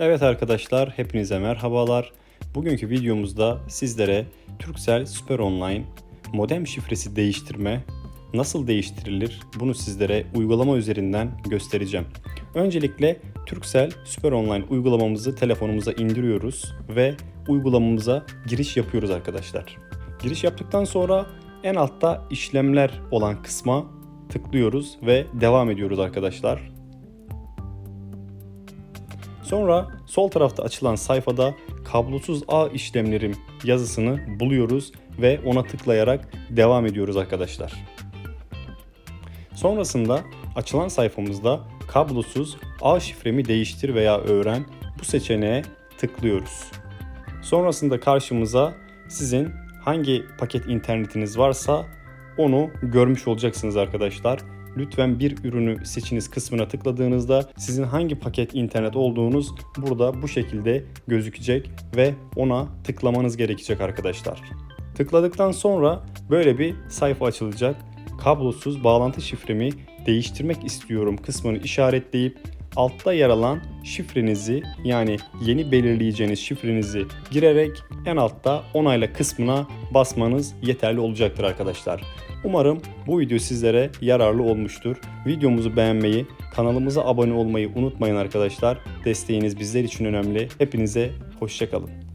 Evet arkadaşlar, hepinize merhabalar. Bugünkü videomuzda sizlere Turkcell Süper Online modem şifresi değiştirme nasıl değiştirilir bunu sizlere uygulama üzerinden göstereceğim. Öncelikle Turkcell Süper Online uygulamamızı telefonumuza indiriyoruz ve uygulamamıza giriş yapıyoruz arkadaşlar. Giriş yaptıktan sonra en altta işlemler olan kısma tıklıyoruz ve devam ediyoruz arkadaşlar. Sonra sol tarafta açılan sayfada kablosuz ağ işlemlerim yazısını buluyoruz ve ona tıklayarak devam ediyoruz arkadaşlar. Sonrasında açılan sayfamızda kablosuz ağ şifremi değiştir veya öğren bu seçeneğe tıklıyoruz. Sonrasında karşımıza sizin hangi paket internetiniz varsa onu görmüş olacaksınız arkadaşlar. Lütfen bir ürünü seçiniz kısmına tıkladığınızda sizin hangi paket internet olduğunuz burada bu şekilde gözükecek ve ona tıklamanız gerekecek arkadaşlar. Tıkladıktan sonra böyle bir sayfa açılacak. Kablosuz bağlantı şifremi değiştirmek istiyorum kısmını işaretleyip altta yer alan şifrenizi yani yeni belirleyeceğiniz şifrenizi girerek en altta onayla kısmına basmanız yeterli olacaktır arkadaşlar. Umarım bu video sizlere yararlı olmuştur. Videomuzu beğenmeyi, kanalımıza abone olmayı unutmayın arkadaşlar. Desteğiniz bizler için önemli. Hepinize hoşçakalın.